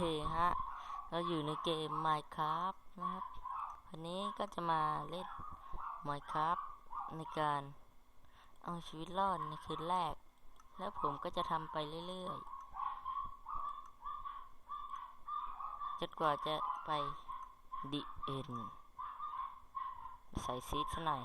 เคฮะเราอยู่ในเกม Minecraft นะครับ วันนี้ก็จะมาเล่น Minecraft ในการเอาชีวิตรอดในคืนแรก แล้วผมก็จะทำไปเรื่อยๆจนกว่าจะไป The End ใส่ซีดซะหน่อย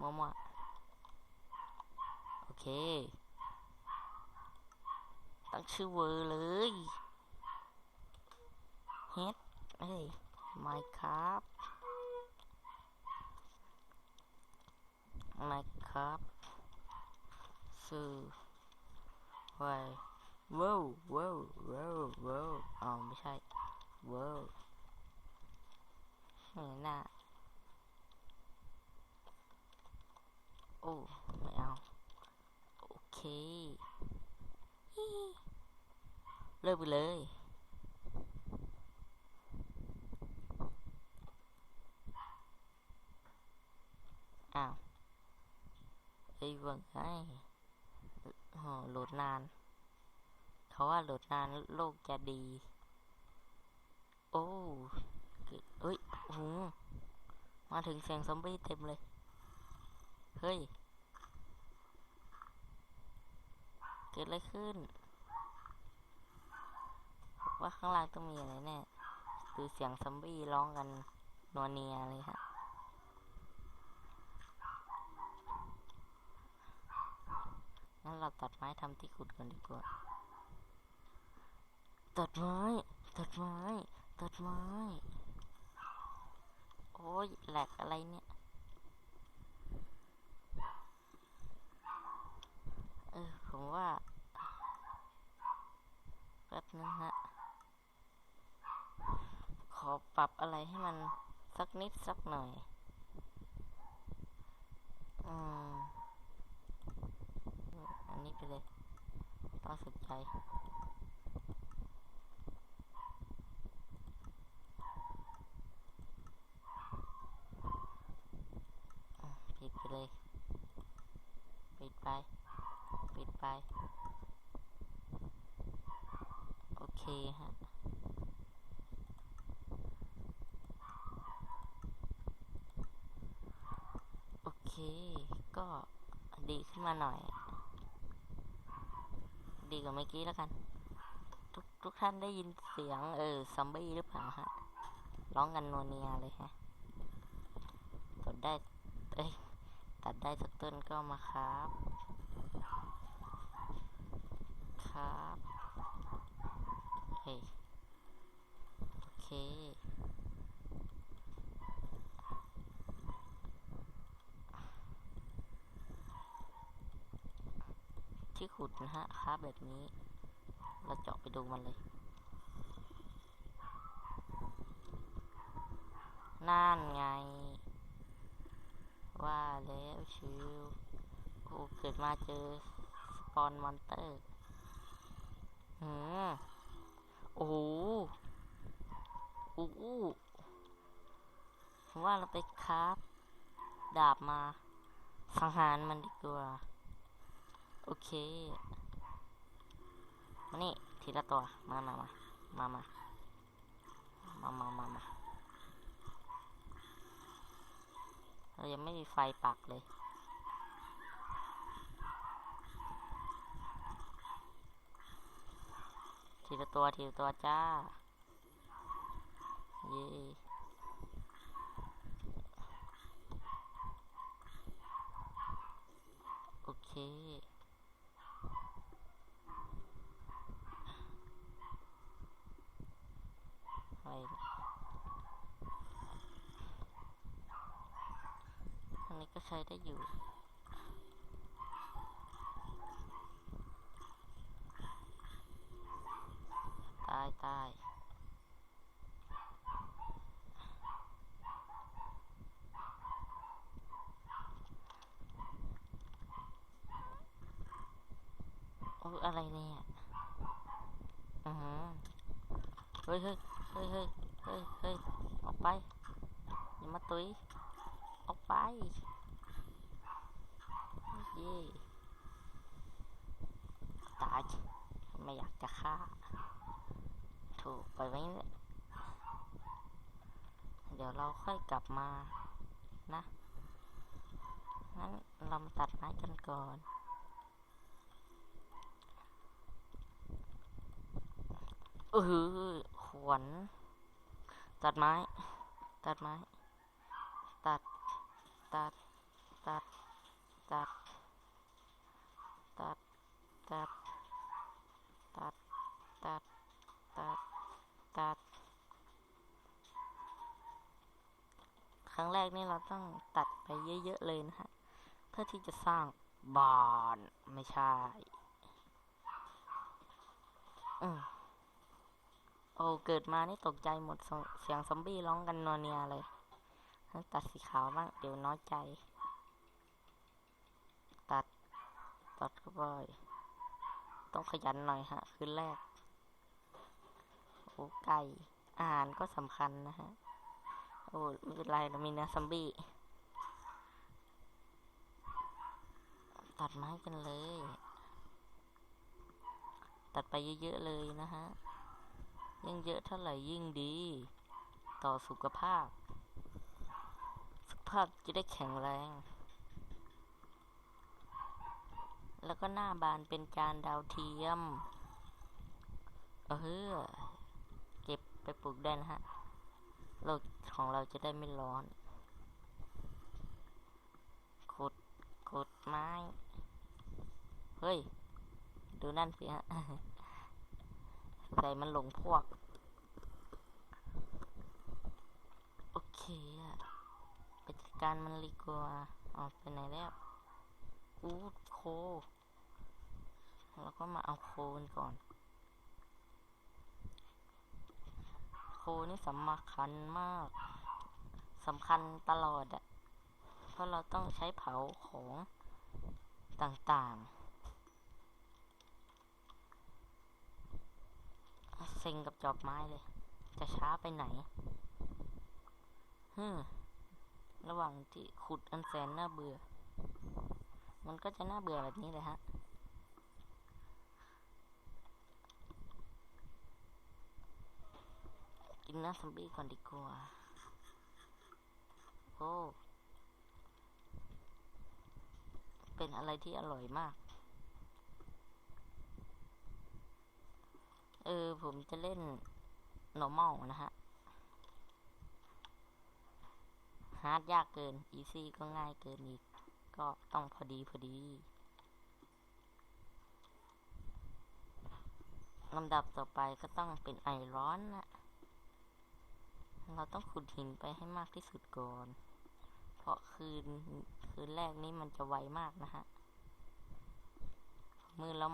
มั่วๆโอเค ตั้งชื่อเวอร์เลยเฮ็ดเอ้ย Minecraft Minecraft สื่อไว้ว้าวว้าวว้าวว้าวอ๋อไม่ใช่ว้าวเห็นหน้าโอ้ไม่เอา โอเค เลิกไปเลย อ้าวไอ้ยเวังไงโหโหลดนาน เขาว่าโหลดนานโลกจะดี โอ้เกิดเอ้ยโอ้โหมาถึงเสียงซอมบี้เต็มเลย เฮ้ย เกิดอะไรขึ้น ว่าข้างล่างต้องมีอะไรแน่ดูเสียงซอมบี้ร้องกันนัวเนียเลยฮะงั้นเราตัดไม้ทำที่ขุดกันดีกว่า ตัดไม้ ตัดไม้ ตัดไม้ โอ้ยแหลกอะไรเนี่ย เออผมว่าแป๊บนึงฮะ อปรับอะไรให้มันสักนิดสักหน่อยอืมอันนี้ไปเลยต้องสนใจปิดไปเลย ปิดไป ปิดไป โอเคฮะ โอเค ก็ดีขึ้นมาหน่อย ดีกว่าเมื่อกี้แล้วกัน ทุกทุกท่านได้ยินเสียง เออซอมบี้หรือเปล่าฮะร้องกันนวเนียเลยฮะตัดได้ เอ้ย ตัดได้สักต้นก็มาครับ ครับ เฮ้ย โอเค ที่ขุดนะฮะครับแบบนี้ เราเจาะไปดูมันเลยนั่นไง ว่าแล้วชิวโอ้เกิดมาเจอ สปอนมอนเตอร์หืมโอ้โหโอ้โหผมว่าเราไปคราฟดาบมาสังหารมันดีกว่า โอเค มานี่ ทีละตัว มามามามามามามามามาเรายังไม่มีไฟปักเลย ทีละตัว ทีละตัวจ้า เย้โอเค อะไรเนี่ยอันนี้ ก็ใช้ได้อยู่ ตายตายโอ้อะไรเนี่ยอือหือเฮ้ยเฮ้ยเฮ้ยเฮ้ยเฮ้ยเฮ้ยออกไปอย่ามาตุยออกไป เย่ตายไม่อยากจะฆ่า ถูกไปไว้เนี่ยเดี๋ยวเราค่อยกลับมานะงั้นเรามาตัดไม้กันก่อน เออขวนตัดไม้ ตัดไม้ ตัด ตัด ตัด ตัด ตัด ตัด ตัด ตัด ตัด ตัด ครั้งแรกนี่เราต้องตัดไปเยอะ ๆ เลยนะฮะ เพื่อที่จะสร้างบานไม่ใช่อืมโอ้เกิดมานี่ตกใจหมดเสียงซอมบี้ร้องกันนัวเนียเลย ตัดสีขาวบ้าง เดี๋ยวน้อยใจ ตัด ตัดเข้าไป ต้องขยันหน่อยฮะ คืนแรก โอ้ไก่อาหารก็สำคัญนะฮะ โอ้ไม่เป็นไรเรามีเนื้อซอมบี้ ตัดไม้กันเลย ตัดไปเยอะๆเลยนะฮะ ยิ่งเยอะเท่าไหร่ยิ่งดี ต่อสุขภาพ สุขภาพจะได้แข็งแรง แล้วก็หน้าบานเป็นจานดาวเทียม เออเก็บไปปลูกได้นะฮะโลกของเราจะได้ไม่ร้อน ขุด ขุดไม้ เฮ้ย ดูนั่นสิฮะใส่มันหลงพวก โอเคอะไปจัดการมันเลยกว่าออกไปไหนแล้วอู้โค แล้วก็มาเอาโคนก่อน โคนี่สำคัญมากสำคัญตลอดอะเพราะเราต้องใช้เผาของต่างๆเซ็งกับจอบไม้เลย จะช้าไปไหนฮึระหว่างที่ขุดอันแสนน่าเบื่อ มันก็จะน่าเบื่อแบบนี้เลยฮะ นเนื้อซอมบี้ก่อนดีกว่าโอ้เป็นอะไรที่อร่อยมาก เออ ผมจะเล่น normal นะฮะ ฮาร์ดยากเกิน อีซี่ก็ง่ายเกินอีก ก็ต้องพอดีพอดีลำดับต่อไปก็ต้องเป็นไอร้อนนะ เราต้องขุดหินไปให้มากที่สุดก่อน เพราะคืนคืนแรกนี้มันจะไวมากนะฮะมือแล้ว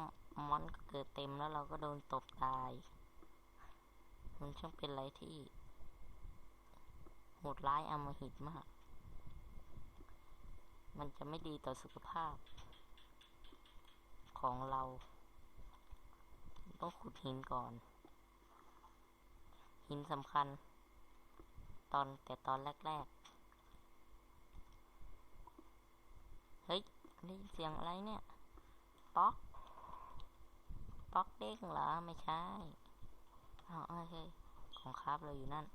มอนก็เกิดเต็มแล้วเราก็โดนตบตาย มันช่างเป็นอะไรที่โหดร้ายอำมหิตมาก มันจะไม่ดีต่อสุขภาพ ของเรา ต้องขุดหินก่อน หินสำคัญ ตอนแต่ตอนแรกๆ เฮ้ยได้ยินเสียงอะไรเนี่ย ป๊อก ป๊อกเด้งเหรอ ไม่ใช่อ๋อโอเค ของครับเราอยู่นั่น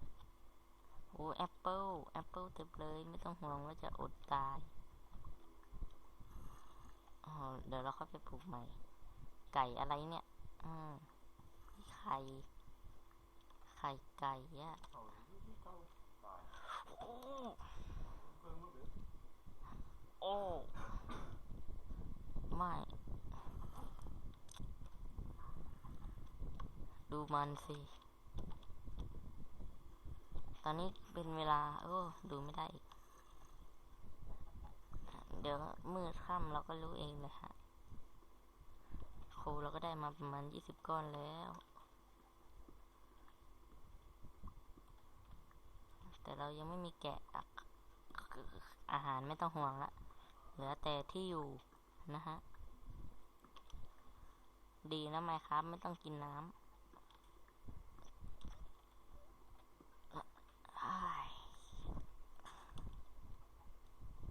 โอ้แอปเปิลแอปเปิลเต็มเลย ไม่ต้องห่วงว่าจะอดตายอ๋อเดี๋ยวเราเข้าไปปลูกใหม่ ไก่อะไรเนี่ย อืมไข่ ไข่ไก่อะ โอ้โอ้ ไม่ ดูมันสิ ตอนนี้เป็นเวลา โอ้ ดูไม่ได้อีก เดี๋ยวมืดค่ำเราก็รู้เองเลยฮะ โคเราก็ได้มาประมาณยี่สิบก้อนแล้ว แต่เรายังไม่มีแกะอาหารไม่ต้องห่วงละ เหลือแต่ที่อยู่นะฮะ ดีนะไหมครับ ไม่ต้องกินน้ำ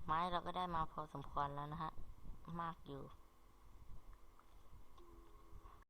ไม้เราก็ได้มาพอสมควรแล้วนะฮะ มากอยู่